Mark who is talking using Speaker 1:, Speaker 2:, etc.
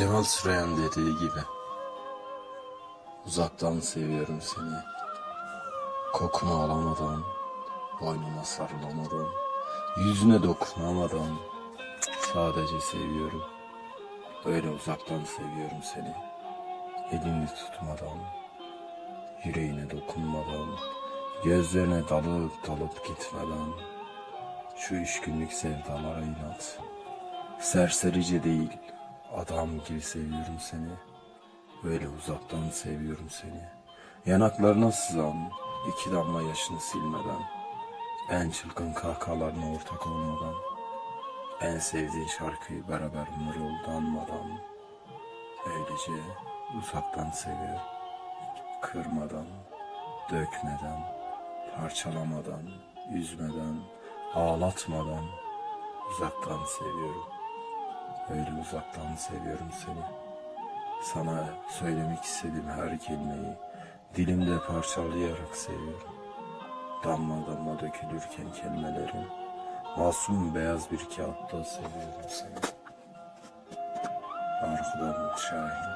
Speaker 1: Cemal Süreyan dediği gibi. Uzaktan seviyorum seni. Kokunu alamadan Boynuma sarılamadan Yüzüne dokunamadan Sadece seviyorum. Öyle uzaktan seviyorum seni. Elini tutmadan Yüreğine dokunmadan Gözlerine dalıp dalıp gitmeden. Şu üç günlük sevdalara inat. Serserice değil, adam gibi seviyorum seni. Böyle uzaktan seviyorum seni. Yanaklarına sızan iki damla yaşını silmeden. En çılgın kahkahalarına ortak olmadan. En sevdiğin şarkıyı beraber mırıldanmadan. Öylece uzaktan seviyorum. Kırmadan, dökmeden, parçalamadan, üzmeden, ağlatmadan uzaktan seviyorum. Öyle uzaktan seviyorum seni. Sana söylemek istediğim her kelimeyi dilimde parçalayarak seviyorum. Damla damla dökülürken kelimelerim masum beyaz bir kağıtta seviyorum seni. Arkadan Şahin